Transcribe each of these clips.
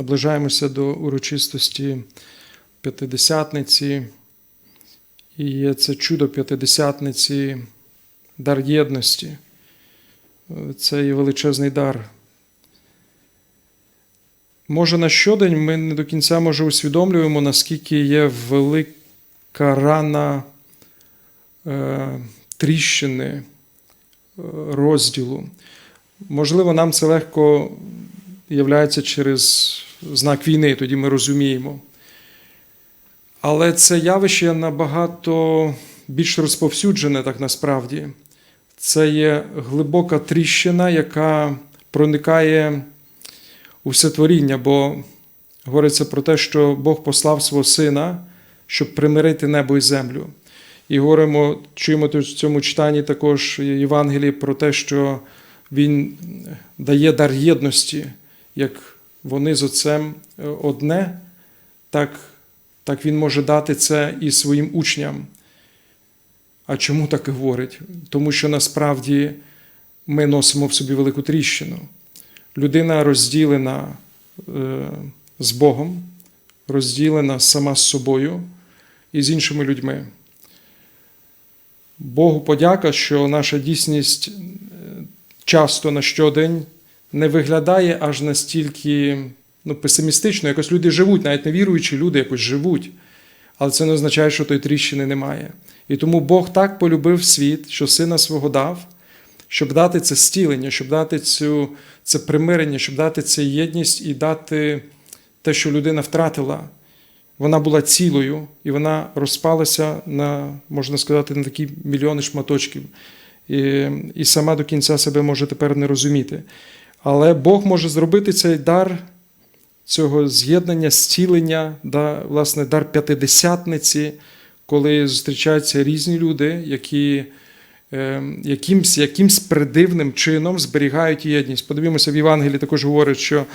наближаємося до урочистості П'ятидесятниці, і це чудо П'ятидесятниці, дар єдності. Це є величезний дар. Може, на щодень ми не до кінця може усвідомлюємо, наскільки є велика рана е, тріщини, е, розділу. Можливо, нам це легко являється через знак війни, тоді ми розуміємо. Але це явище набагато більш розповсюджене, так насправді. Це є глибока тріщина, яка проникає у все творіння, бо говориться про те, що Бог послав свого сина, щоб примирити небо і землю. І говоримо, чуємо в цьому читанні також Євангелії про те, що Він дає дар єдності, як вони з Отцем одне, так, так Він може дати це і своїм учням. А чому так і говорить? Тому що насправді ми носимо в собі велику тріщину. Людина розділена е, з Богом, розділена сама з собою і з іншими людьми. Богу подяка, що наша дійсність часто на щодень не виглядає аж настільки ну, песимістично. Якось люди живуть, навіть невіруючі люди якось живуть. Але це не означає, що тої тріщини немає. І тому Бог так полюбив світ, що сина свого дав, щоб дати це стілення, щоб дати цю, це примирення, щоб дати це єдність і дати те, що людина втратила. Вона була цілою, і вона розпалася на, можна сказати, на такі мільйони шматочків. І, і сама до кінця себе може тепер не розуміти. Але Бог може зробити цей дар цього з'єднання, зцілення, да, власне, дар п'ятидесятниці, коли зустрічаються різні люди, які е, якимсь, якимсь придивним чином зберігають єдність. Подивімося, в Євангелії також говорить, що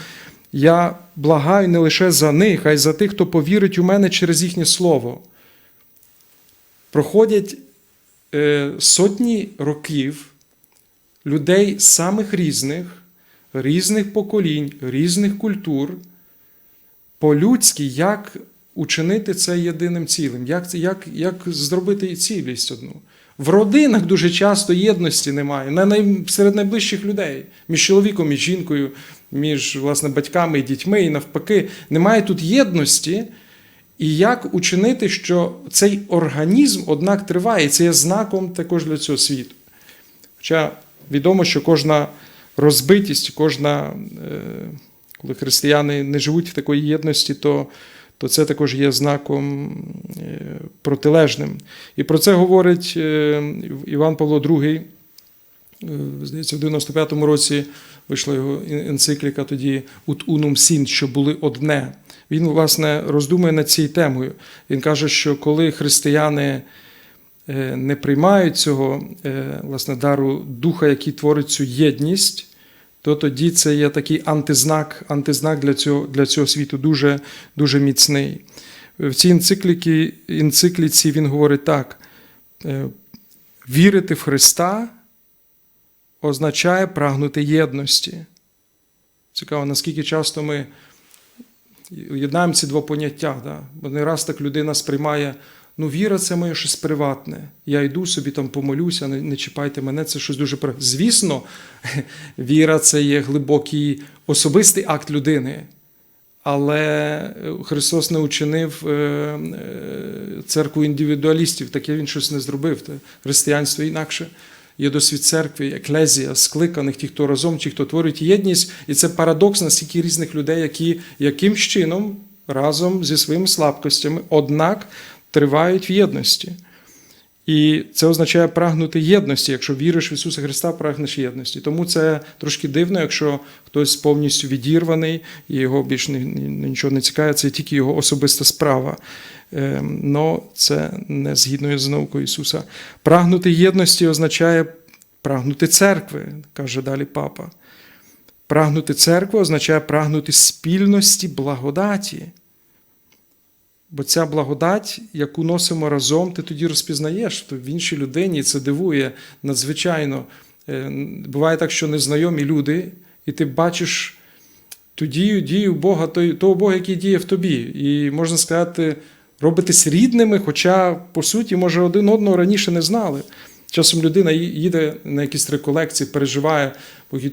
я благаю не лише за них, а й за тих, хто повірить у мене через їхнє слово. Проходять е, сотні років людей самих різних, різних поколінь, різних культур, по-людськи, як учинити це єдиним цілим, як, як, як зробити цілість одну. В родинах дуже часто єдності немає, на най... серед найближчих людей, між чоловіком і жінкою, між власне, батьками і дітьми, і навпаки, немає тут єдності. І як учинити, що цей організм, однак, триває, і це є знаком також для цього світу. Хоча відомо, що кожна розбитість, кожна, коли християни не живуть в такої єдності, то то це також є знаком протилежним. І про це говорить Іван Павло II, здається, в 95-му році вийшла його енцикліка тоді «Ut unum sint», що були одне. Він, власне, роздумує над цією темою. Він каже, що коли християни не приймають цього власне, дару духа, який творить цю єдність, то тоді це є такий антизнак антизнак для цього для цього світу, дуже дуже міцний. В цій енцикліці, енцикліці він говорить так: вірити в Христа означає прагнути єдності. Цікаво, наскільки часто ми єднаємо ці два поняття. Да? Бо не раз так людина сприймає. Ну, віра це моє щось приватне. Я йду собі там помолюся, не, не чіпайте мене, це щось дуже. Звісно, віра це є глибокий особистий акт людини. Але Христос не учинив церкву індивідуалістів, таке він щось не зробив. Християнство інакше. Є досвід церкви, еклезія, скликаних, ті, хто разом, ті, хто творить єдність. І це парадокс настільки різних людей, які якимсь чином разом зі своїми слабкостями, однак тривають в єдності. І це означає прагнути єдності. Якщо віриш в Ісуса Христа, прагнеш єдності. Тому це трошки дивно, якщо хтось повністю відірваний і його більше нічого не цікавить, це тільки його особиста справа. Но це не згідно з наукою Ісуса. Прагнути єдності означає прагнути церкви, каже далі папа. Прагнути церкви означає прагнути спільності благодаті. Бо ця благодать, яку носимо разом, ти тоді розпізнаєш в іншій людині, і це дивує надзвичайно. Буває так, що незнайомі люди, і ти бачиш ту дію, дію Бога, того Бога, який діє в тобі. І можна сказати, робитись рідними, хоча, по суті, може, один одного раніше не знали. Часом людина їде на якісь реколекції, переживає,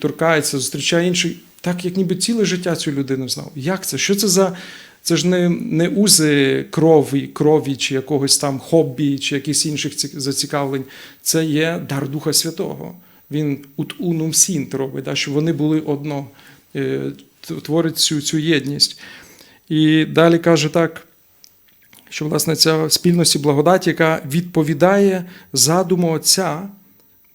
торкається, зустрічає інший, так як ніби ціле життя цю людину знав. Як це? Що це за. Це ж не, не узи крові, крові, чи якогось там хобі, чи якихось інших зацікавлень. Це є дар Духа Святого. Він ут унум сінт робить, да, щоб вони були одно, е, творить цю, цю єдність. І далі каже так, що власне ця спільності благодаті, яка відповідає задуму Отця.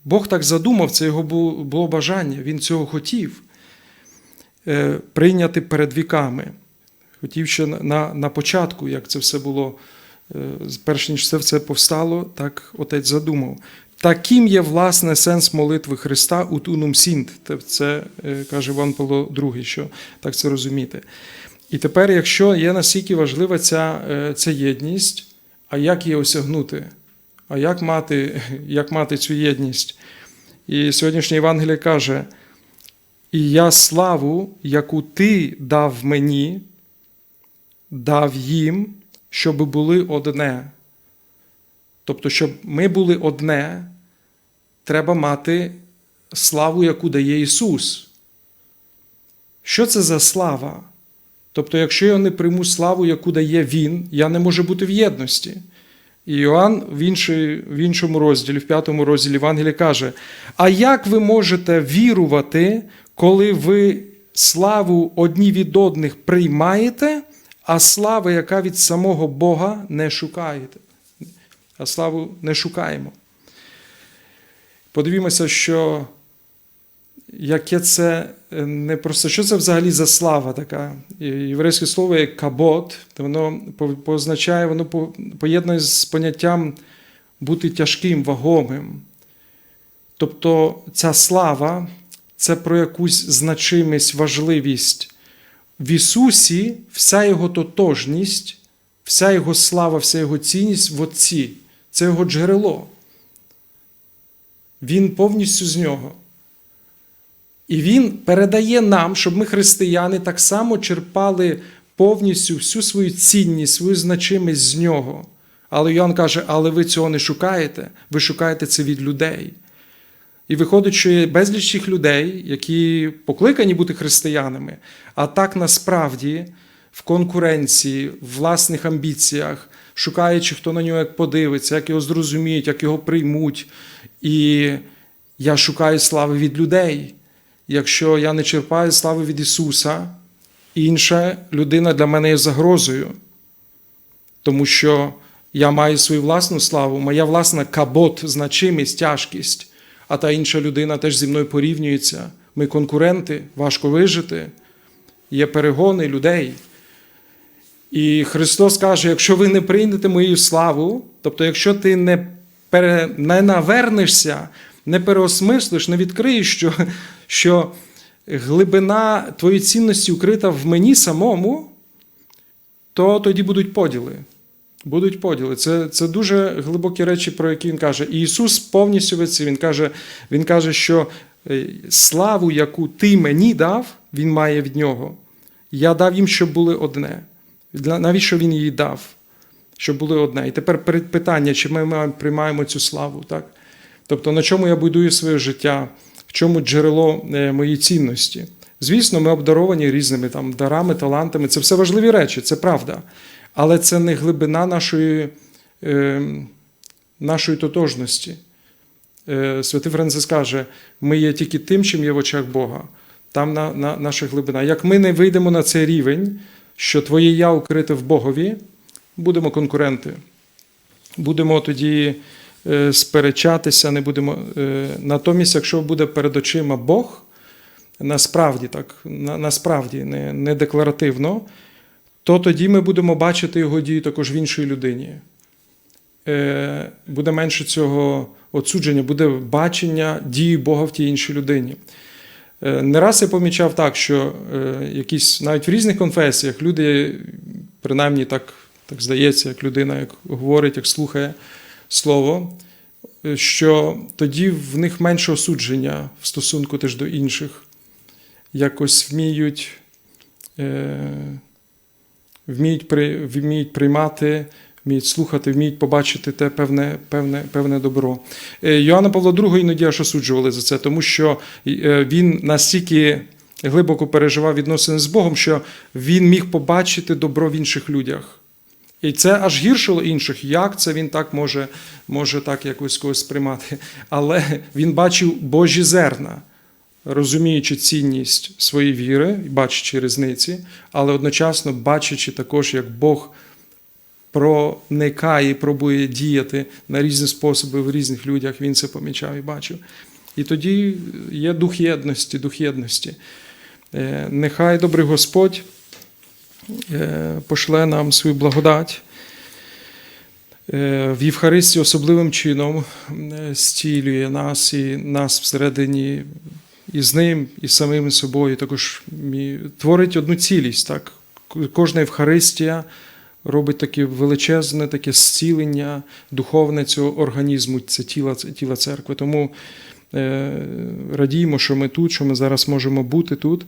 Бог так задумав, це його було бажання, він цього хотів е, прийняти перед віками. Хотів ще на, на, початку, як це все було, е, перш ніж це все повстало, так отець задумав. Таким є власне сенс молитви Христа ut unum sint. Це е, каже Іван Павло II, що так це розуміти. І тепер, якщо є настільки важлива ця, е, ця єдність, а як її осягнути? А як мати, як мати цю єдність? І сьогоднішнє Євангеліє каже: І я славу, яку ти дав мені, дав їм, щоб були одне. Тобто, щоб ми були одне, треба мати славу, яку дає Ісус. Що це за слава? Тобто, якщо я не прийму славу, яку дає Він, я не можу бути в єдності. І Іоанн в, іншій, в іншому розділі, в п'ятому розділі Євангелія каже: А як ви можете вірувати, коли ви славу одні від одних приймаєте, а слави, яка від самого Бога, не шукаєте? А славу не шукаємо. Подивімося, що яке це е, не просто, що це взагалі за слава така? Єврейське слово є кабот, воно позначає, воно поєднує з поняттям бути тяжким, вагомим. Тобто ця слава це про якусь значимість, важливість. В Ісусі вся його тотожність, вся його слава, вся його цінність в Отці. Це його джерело. Він повністю з нього. І він передає нам, щоб ми, християни, так само черпали повністю всю свою цінність, свою значимість з нього. Але Йоанн каже: але ви цього не шукаєте, ви шукаєте це від людей. І виходить, що є безліч тих людей, які покликані бути християнами, а так насправді в конкуренції, в власних амбіціях, шукаючи, хто на нього як подивиться, як його зрозуміють, як його приймуть. І я шукаю слави від людей. Якщо я не черпаю слави від Ісуса, інша людина для мене є загрозою, тому що я маю свою власну славу, моя власна кабот, значимість, тяжкість, а та інша людина теж зі мною порівнюється. Ми конкуренти, важко вижити, є перегони людей. І Христос каже: якщо ви не приймете мою славу, тобто, якщо ти не, пере, не навернешся, не переосмислиш, не відкриєш, що, що глибина твоєї цінності укрита в мені самому, то тоді будуть поділи. Будуть поділи. Це, це дуже глибокі речі, про які він каже. І Ісус повністю в це. Він каже, він каже, що е, славу, яку ти мені дав, Він має від нього. Я дав їм, щоб були одне. Навіщо він її дав? Щоб були одне. І тепер питання, чи ми приймаємо цю славу, так? Тобто, на чому я будую своє життя, в чому джерело е, моєї цінності. Звісно, ми обдаровані різними там дарами, талантами. Це все важливі речі, це правда. Але це не глибина нашої, е, нашої тотожності. Е, Святий Францис каже, ми є тільки тим, чим є в очах Бога. Там на, на, наша глибина. Як ми не вийдемо на цей рівень, що твоє я укрите в Богові, будемо конкуренти. Будемо тоді е, сперечатися, не будемо. е, Натомість, якщо буде перед очима Бог, насправді так, на, насправді, не, не декларативно, то тоді ми будемо бачити його дії також в іншій людині. Е, Буде менше цього отсудження, буде бачення дії Бога в тій іншій людині. Е, Не раз я помічав так, що е, якісь навіть в різних конфесіях люди, принаймні так, так здається, як людина як говорить, як слухає слово, що тоді в них менше осудження в стосунку теж до інших. Якось вміють вміють, при, вміють приймати, вміють слухати, вміють побачити те певне, певне, певне добро. Е, Йоанна Павла II іноді аж осуджували за це, тому що е, він настільки глибоко переживав відносини з Богом, що він міг побачити добро в інших людях. І це аж гіршило інших. Як це він так може, може так якось когось сприймати? Але він бачив Божі зерна, розуміючи цінність своєї віри, бачачи різниці, але одночасно бачачи також, як Бог проникає і пробує діяти на різні способи в різних людях, він це помічав і бачив. І тоді є дух єдності, дух єдності. Е, Нехай добрий Господь е, пошле нам свою благодать. Е, В Євхаристії особливим чином зцілює нас і нас всередині і з ним, і з самим собою. Також творить одну цілість. Так? Кожна Євхаристія робить таке величезне таке зцілення духовне цього організму, це тіла, тіла церкви. Тому е, радіємо, що ми тут, що ми зараз можемо бути тут.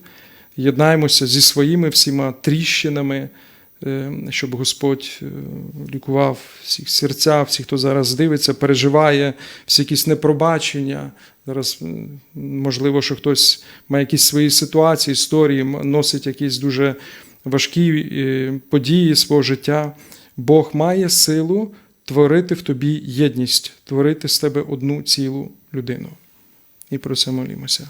Єднаємося зі своїми всіма тріщинами, щоб Господь е, лікував всіх серця, всіх, хто зараз дивиться, переживає всі якісь непробачення. Зараз, можливо, що хтось має якісь свої ситуації, історії, носить якісь дуже важкі е, події свого життя. Бог має силу творити в тобі єдність, творити з тебе одну цілу людину. І про це молімося.